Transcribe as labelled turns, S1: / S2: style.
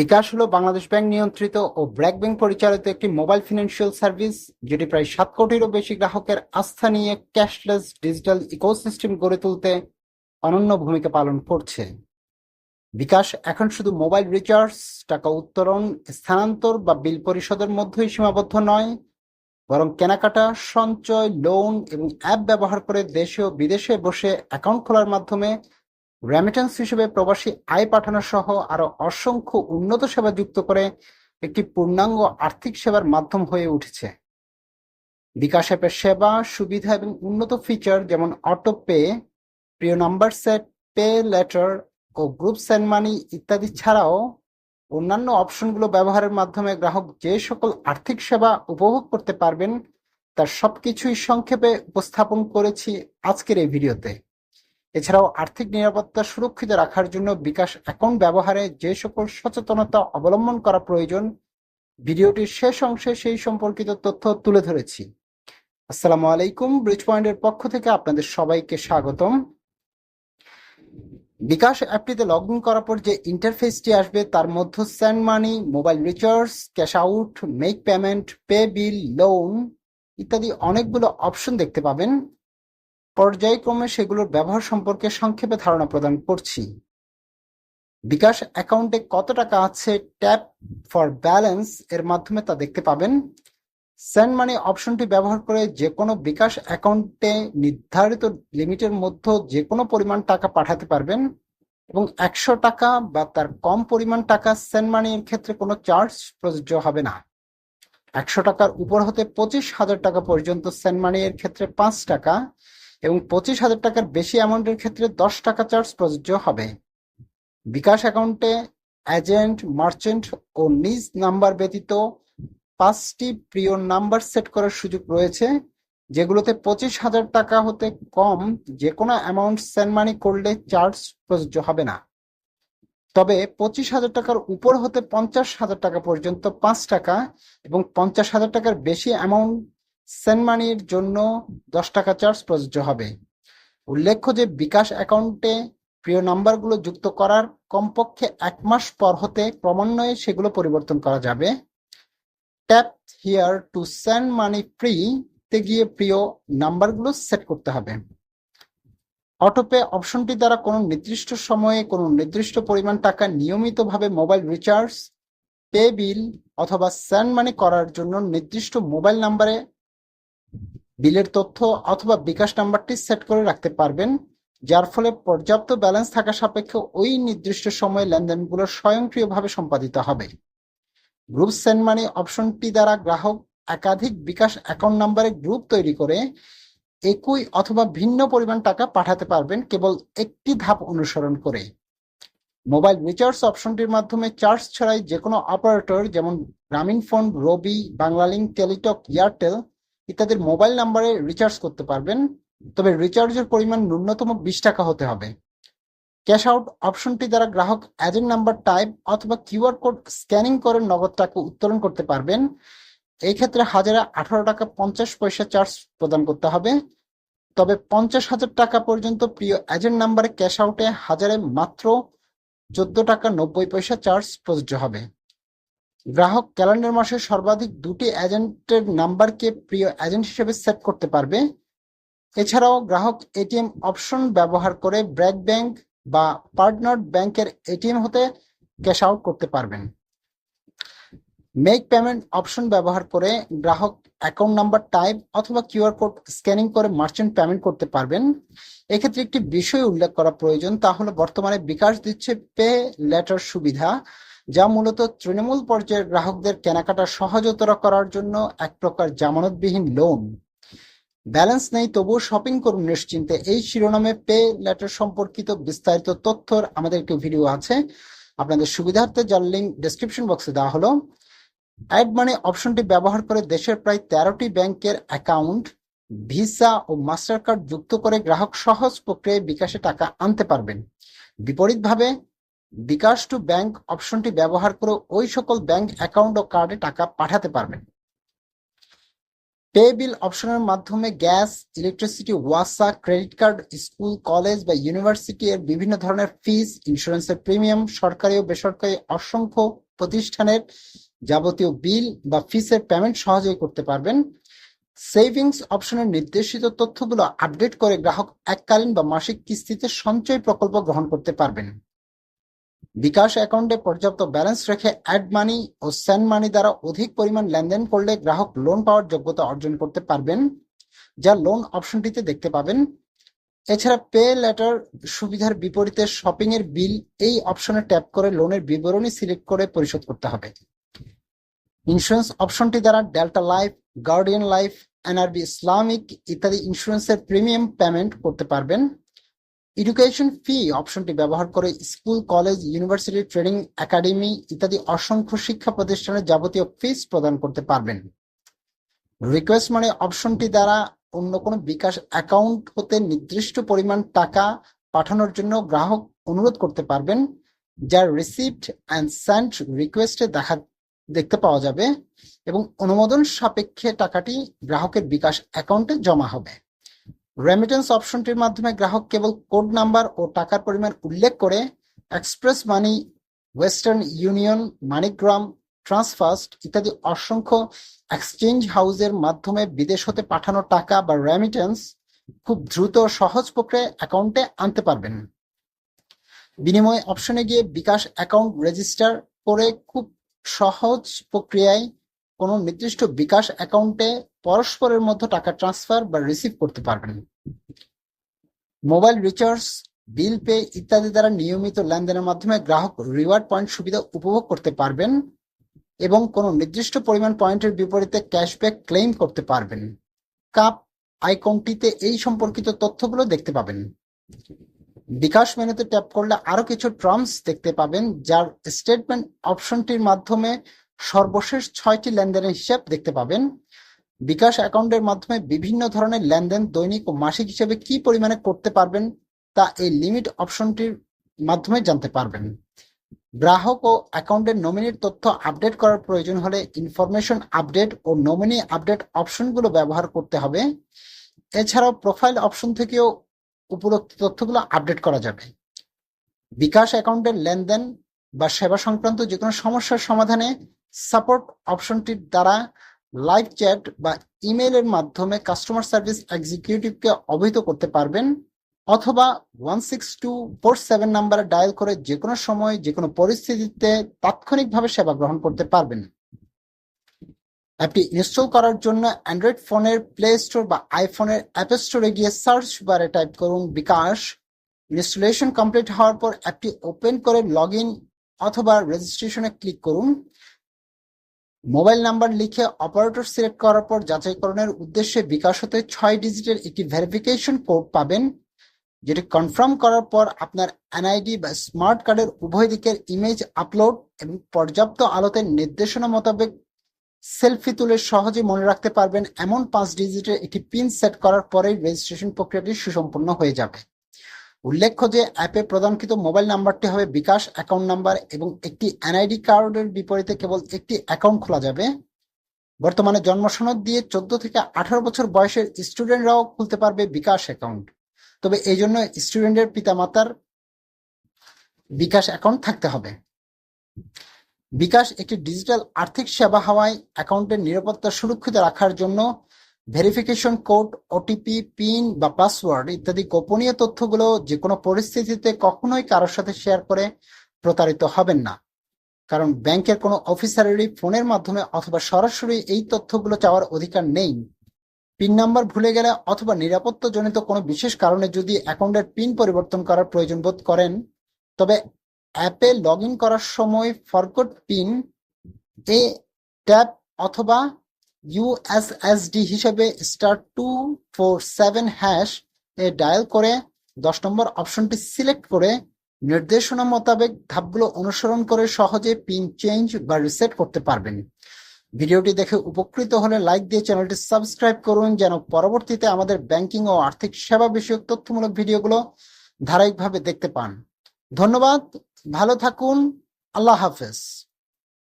S1: বিকাশ হলো বাংলাদেশ ব্যাংক নিয়ন্ত্রিত ও ব্র্যাক ব্যাংক পরিচালিত একটি মোবাইল ফিনান্সিয়াল সার্ভিস, যেটি প্রায় সাত কোটিরও বেশি গ্রাহকের আস্থা নিয়ে ক্যাশলেস ডিজিটাল ইকোসিস্টেম গড়ে তুলতে অনন্য ভূমিকা পালন করছে। বিকাশ এখন শুধু মোবাইল রিচার্জ, টাকা উত্তোলন, স্থানান্তর বা বিল পরিশোধের মধ্যেই সীমাবদ্ধ নয়, বরং কেনাকাটা, সঞ্চয় লোন এবং অ্যাপ ব্যবহার করে দেশে ও বিদেশে বসে অ্যাকাউন্ট খোলার মাধ্যমে রেমিটেন্স হিসেবে প্রবাসী আয় পাঠানো সহ আরও অসংখ্য উন্নত সেবা যুক্ত করে একটি পূর্ণাঙ্গ আর্থিক সেবার মাধ্যম হয়ে উঠেছে। বিকাশ অ্যাপের সেবা, সুবিধা এবং উন্নত ফিচার যেমন অটো পে প্রিয় নাম্বার সেট পে লেটার ও গ্রুপ সেন্ড মানি ইত্যাদি ছাড়াও অন্যান্য অপশনগুলো ব্যবহারের মাধ্যমে গ্রাহক যে সকল আর্থিক সেবা উপভোগ করতে পারবেন, তার সবকিছুই সংক্ষেপে উপস্থাপন করেছি আজকের এই ভিডিওতে। এছাড়াও আর্থিক নিরাপত্তা সুরক্ষিত রাখার জন্য বিকাশ অ্যাকাউন্ট ব্যবহারে যে সকল সচেতনতা অবলম্বন করা প্রয়োজন, ভিডিওটির শেষ অংশে সেই সম্পর্কিত তথ্য তুলে ধরেছি। আসসালামু আলাইকুম ব্রিজ পয়েন্টের পক্ষ থেকে আপনাদের সবাইকে স্বাগতম। বিকাশ অ্যাপটিতে লগ ইন করার পর যে ইন্টারফেসটি আসবে, তার মধ্যে send money mobile recharge cash out make payment pay bill loan ইত্যাদি অনেকগুলো অপশন দেখতে পাবেন। পর্যায়ক্রমে সেগুলোর ব্যবহার সম্পর্কে সংক্ষেপে ধারণা প্রদান করছি। বিকাশ অ্যাকাউন্টে কত টাকা আছে ট্যাপ ফর ব্যালেন্স এর মাধ্যমে তা দেখতে পাবেন। সেন্ড মানি অপশনটি ব্যবহার করে যে কোনো বিকাশ অ্যাকাউন্টে নির্ধারিত লিমিটের মধ্যে যে কোনো পরিমাণ টাকা পাঠাতে পারবেন এবং একশো টাকা বা তার কম পরিমাণ টাকা সেন্ড মানির ক্ষেত্রে কোনো চার্জ প্রযোজ্য হবে না। একশো টাকার উপর হতে পঁচিশ হাজার টাকা পর্যন্ত সেন্ড মানি এর ক্ষেত্রে পাঁচ টাকা এবং পঁচিশ হাজার টাকার বেশি অ্যামাউন্টের ক্ষেত্রে দশ টাকা চার্জ প্রযোজ্য হবে। বিকাশ অ্যাকাউন্টে এজেন্ট মার্চেন্ট ও নিজ নাম্বার ব্যতীত পাঁচটি প্রিয় নাম্বার সেট করার সুযোগ রয়েছে, যেগুলোতে পঁচিশ হাজার টাকা হতে কম যে কোনো অ্যামাউন্ট সেন্ড মানি করলে চার্জ প্রযোজ্য হবে না। তবে পঁচিশ হাজার টাকার উপর হতে পঞ্চাশ হাজার টাকা পর্যন্ত পাঁচ টাকা এবং পঞ্চাশ হাজার টাকার বেশি অ্যামাউন্ট সেন্ড মানির জন্য দশ টাকা চার্জ প্রযোজ্য হবে। উল্লেখ্য যে বিকাশ অ্যাকাউন্টে প্রিয় নাম্বারগুলো যুক্ত করার কমপক্ষে এক মাস পর হতে ক্রমান্বয়ে সেগুলো পরিবর্তন করা যাবে। Tap here to send money free তে গিয়ে প্রিয় নাম্বারগুলো সেট করতে হবে। অটোপে অপশনটি দ্বারা কোনো নির্দিষ্ট সময়ে কোনো নির্দিষ্ট পরিমাণ টাকা নিয়মিতভাবে মোবাইল রিচার্জ, পে বিল অথবা সেন্ড মানি করার জন্য নির্দিষ্ট মোবাইল নাম্বারে বিলের তথ্য অথবা বিকাশ নাম্বারটি সেট করে রাখতে পারবেন, যার ফলে পর্যাপ্ত ব্যালেন্স থাকা সাপেক্ষে ওই নির্দিষ্ট সময়ে লেনদেনগুলো স্বয়ংক্রিয়ভাবে সম্পাদিত হবে। গ্রুপ সেন্ড মানি অপশনটি দ্বারা গ্রাহক একাধিক বিকাশ অ্যাকাউন্ট নাম্বারে গ্রুপ তৈরি করে একই অথবা ভিন্ন পরিমাণ টাকা পাঠাতে পারবেন কেবল একটি ধাপ অনুসরণ করে। মোবাইল রিচার্জ অপশনটির মাধ্যমে চার্জ ছাড়াই যে কোনো অপারেটর যেমন গ্রামীণ ফোন, রবি, বাংলালিংক, টেলিটক, এয়ারটেল ইত্যাদির মোবাইল নাম্বারে রিচার্জ করতে পারবেন? তবে রিচার্জের পরিমাণ ন্যূনতম বিশ টাকা হতে হবে। ক্যাশ আউট অপশনটি দ্বারা গ্রাহক এজেন্ট নাম্বার টাইপ অথবা কিউআর কোড স্ক্যানিং করে নগদ টাকা উত্তোলন করতে পারবেন। এই ক্ষেত্রে হাজারে আঠারো টাকা পঞ্চাশ পয়সা চার্জ প্রদান করতে হবে। তবে পঞ্চাশ হাজার টাকা পর্যন্ত প্রিয় এজেন্ট নাম্বারে ক্যাশ আউটে হাজারে মাত্র চোদ্দ টাকা নব্বই পয়সা চার্জ প্রযোজ্য হবে। গ্রাহক ক্যালেন্ডার মাসে সর্বাধিক দুটি এজেন্টের নাম্বারকে প্রিয় এজেন্ট হিসেবে সেট করতে পারবে। এছাড়াও গ্রাহক এটিএম অপশন ব্যবহার করে ব্র্যাক ব্যাংক বা পার্টনার ব্যাংকের এটিএম হতে ক্যাশ আউট করতে পারবেন। মেক পেমেন্ট অপশন ব্যবহার করে গ্রাহক অ্যাকাউন্ট নাম্বার টাইপ অথবা কিউআর কোড স্ক্যানিং করে মার্চেন্ট পেমেন্ট করতে পারবেন। এক্ষেত্রে একটি বিষয় উল্লেখ করা প্রয়োজন, তা হলো বর্তমানে বিকাশ দিচ্ছে পে লেটার সুবিধা। যা মূলত তৃণমূল পর্যায়ের গ্রাহকদের কেনাকাটা সহজতর করার জন্য এক প্রকার জামানতবিহীন লোন ব্যালেন্স নেই, তবুও শপিং করুন নিশ্চিন্তে। এই শিরোনামে পে লেটার সম্পর্কিত বিস্তারিত তথ্যর আমাদের একটি ভিডিও আছে। আপনাদের সুবিধার্থে যার লিঙ্ক ডেসক্রিপশন বক্সে দেওয়া হলো। অ্যাড মানি অপশনটি ব্যবহার করে দেশের প্রায় তেরোটি ব্যাংকের অ্যাকাউন্ট ভিসা ও মাস্টার কার্ড যুক্ত করে গ্রাহক সহজ প্রক্রিয়ায় বিকাশে টাকা আনতে পারবেন। বিপরীতভাবে বিকাশ টু ব্যাংক অপশনটি ব্যবহার করে ওই সকল ব্যাংক অ্যাকাউন্ট ও কার্ডে টাকা পাঠাতে পারবেন। পে বিল অপশনের মাধ্যমে গ্যাস, ইলেকট্রিসিটি, ওয়াসা, ক্রেডিট কার্ড, স্কুল, কলেজ বা ইউনিভার্সিটি এর বিভিন্ন ধরনের ফিস ইন্স্যুরেন্সের প্রিমিয়াম, সরকারি ও বেসরকারি অসংখ্য প্রতিষ্ঠানের যাবতীয় বিল বা ফিসের পেমেন্ট সহজেই করতে পারবেন। সেভিংস অপশনের নির্দেশিত তথ্যগুলো আপডেট করে গ্রাহক এককালীন বা মাসিক কিস্তিতে সঞ্চয় প্রকল্প গ্রহণ করতে পারবেন। বিকাশ অ্যাকাউন্টে পর্যাপ্ত ব্যালেন্স রেখে অ্যাড মানি ও সেন্ড মানি দ্বারা অধিক পরিমাণ লেনদেন করলে গ্রাহক লোন পাওয়ার যোগ্যতা অর্জন করতে পারবেন, যা লোন অপশনটিতে দেখতে পাবেন। এছাড়া পে লেটার সুবিধার বিপরীতে শপিং এর বিল এই অপশনে ট্যাপ করে লোনের বিবরণী সিলেক্ট করে পরিশোধ করতে হবে। ইন্স্যুরেন্স অপশনটি দ্বারা delta life guardian life NRB Islamic ইত্যাদি ইন্স্যুরেন্সের প্রিমিয়াম পেমেন্ট করতে পারবেন। এডুকেশন ফি অপশনটি ব্যবহার করে school college university training academy ইত্যাদি অসংখ্য শিক্ষা প্রতিষ্ঠানের যাবতীয় ফিস প্রদান করতে পারবেন। রিকোয়েস্ট মানে অপশনটি দ্বারা অন্য কোনো বিকাশ অ্যাকাউন্ট হতে নির্দিষ্ট পরিমাণ টাকা পাঠানোর জন্য গ্রাহক অনুরোধ করতে পারবেন যার রিসিপ্ট অ্যান্ড সেন্ড রিকোয়েস্টে দেখা, দেখতে পাওয়া যাবে এবং অনুমোদন সাপেক্ষে টাকাটি গ্রাহকের বিকাশ অ্যাকাউন্টে জমা হবে। রেমিটেন্স অপশনটির মাধ্যমে গ্রাহক কেবল কোড নাম্বার ও টাকার পরিমাণ উল্লেখ করে Express Money, Western Union, MoneyGram TransFast ইত্যাদি অসংখ্য এক্সচেঞ্জ হাউসের মাধ্যমে বিদেশ হতে পাঠানো টাকা বা রেমিটেন্স খুব দ্রুত সহজ প্রক্রিয়ায় অ্যাকাউন্টে আনতে পারবেন। বিনিময় অপশনে গিয়ে বিকাশ অ্যাকাউন্ট রেজিস্টার করে খুব সহজ প্রক্রিয়ায় কোনো নির্দিষ্ট বিকাশ অ্যাকাউন্টে পরস্পরের মধ্যে টাকা ট্রান্সফার বা রিসিভ করতে পারবেন। মোবাইল রিচার্জ বিল পে ইত্যাদি দ্বারা নিয়মিত লেনদেনের মাধ্যমে গ্রাহক রিওয়ার্ড পয়েন্ট সুবিধা উপভোগ করতে পারবেন এবং কোনো নির্দিষ্ট পরিমাণ পয়েন্টের বিপরীতে ক্যাশব্যাক ক্লেম করতে পারবেন। কাপ আইকনটিতে এই সম্পর্কিত তথ্যগুলো দেখতে পাবেন। বিকাশ মেনুতে ট্যাপ করলে আরও কিছু টার্মস দেখতে পাবেন, যার স্টেটমেন্ট অপশনটির মাধ্যমে সর্বশেষ ছয়টি লেনদেনের হিসাব দেখতে পাবেন। বিকাশ অ্যাকাউন্টের মাধ্যমে বিভিন্ন ধরনের লেনদেন দৈনিক ও মাসিক হিসেবে কি পরিমাণে করতে পারবেন তা এই লিমিট অপশনটির মাধ্যমে জানতে পারবেন। গ্রাহক ও অ্যাকাউন্টের নমিনির তথ্য আপডেট করার প্রয়োজন হলে ইনফরমেশন আপডেট ও নমিনি আপডেট অপশনগুলো ব্যবহার করতে হবে। এছাড়াও প্রোফাইল অপশন থেকেও উপরোক্ত তথ্যগুলো আপডেট করা যাবে। বিকাশ অ্যাকাউন্টের লেনদেন বা সেবা সংক্রান্ত যে কোনো সমস্যার সমাধানে সাপোর্ট অপশনটির দ্বারা লাইভ চ্যাট বা ইমেইলের মাধ্যমে কাস্টমার সার্ভিস এক্সিকিউটিভকে অবহিত করতে পারবেন অথবা one six two four seven নাম্বারে ডায়াল করে যে কোনো সময় যে কোনো পরিস্থিতিতে তাৎক্ষণিকভাবে সেবা গ্রহণ করতে পারবেন। অ্যাপটি ইনস্টল করার জন্য অ্যান্ড্রয়েড ফোনের প্লে স্টোর বা আইফোনের অ্যাপ স্টোরে গিয়ে সার্চ বারে টাইপ করুন বিকাশ। ইনস্টলেশন কমপ্লিট হওয়ার পর অ্যাপটি ওপেন করে লগ ইন অথবা রেজিস্ট্রেশনে ক্লিক করুন। মোবাইল নাম্বার লিখে অপারেটর সিলেক্ট করার পর যাচাইকরণের উদ্দেশ্যে বিকাশ হতে ছয় ডিজিটের একটি ভেরিফিকেশন কোড পাবেন, যেটি কনফার্ম করার পর আপনার এনআইডি বা স্মার্ট কার্ডের উভয় দিকের ইমেজ আপলোড এবং পর্যাপ্ত আলোতে নির্দেশনা মোতাবেক সেলফি তুলে সহজে মনে রাখতে পারবেন। এমন পাঁচ ডিজিটের একটি পিন সেট করার পরেই রেজিস্ট্রেশন প্রক্রিয়াটি সুসম্পন্ন হয়ে যাবে। উল্লেখ্য যে অ্যাপে প্রদানকৃত মোবাইল নাম্বারটি হবে বিকাশ অ্যাকাউন্ট নাম্বার এবং একটি এনআইডি কার্ডের বিপরীতে কেবল একটি অ্যাকাউন্ট খোলা যাবে। বর্তমানে জন্মসনদ দিয়ে চোদ্দ থেকে আঠারো বছর বয়সের স্টুডেন্টরাও খুলতে পারবে বিকাশ অ্যাকাউন্ট। তবে এই জন্য স্টুডেন্টের পিতামাতার বিকাশ অ্যাকাউন্ট থাকতে হবে। বিকাশ একটি ডিজিটাল আর্থিক সেবা হওয়ায় অ্যাকাউন্টের নিরাপত্তা সুরক্ষিত রাখার জন্য ভেরিফিকেশন কোড ওটিপি পিন বা পাসওয়ার্ড ইত্যাদি গোপনীয় তথ্যগুলো যে কোনো পরিস্থিতিতে কখনোই কারোর সাথে শেয়ার করে প্রতারিত হবেন না। কারণ ব্যাংকের কোনো অফিসারেরই ফোনের মাধ্যমে অথবা সরাসরি এই তথ্যগুলো চাওয়ার অধিকার নেই। পিন নাম্বার ভুলে গেলে অথবা নিরাপত্তাজনিত কোনো বিশেষ কারণে যদি অ্যাকাউন্টের পিন পরিবর্তন করার প্রয়োজন বোধ করেন, তবে অ্যাপে লগ করার সময় ফরগট পিন, এ ট্যাপ অথবা ইউএসএসডি হিসেবে star two four seven hash এ ডায়াল করে, দশ নম্বর অপশনটি সিলেক্ট করে, নির্দেশনা মোতাবেক ধাপগুলো অনুসরণ করে সহজে পিন চেঞ্জ বা রিসেট করতে পারবেন। ভিডিওটি দেখে উপকৃত হলে লাইক দিয়ে চ্যানেলটি সাবস্ক্রাইব করুন, যেন পরবর্তীতে আমাদের ব্যাংকিং ও আর্থিক সেবা বিষয়ক তথ্যমূলক ভিডিওগুলো ধারাবাহিকভাবে দেখতে পান। ধন্যবাদ, ভালো থাকুন, আল্লাহ হাফেজ।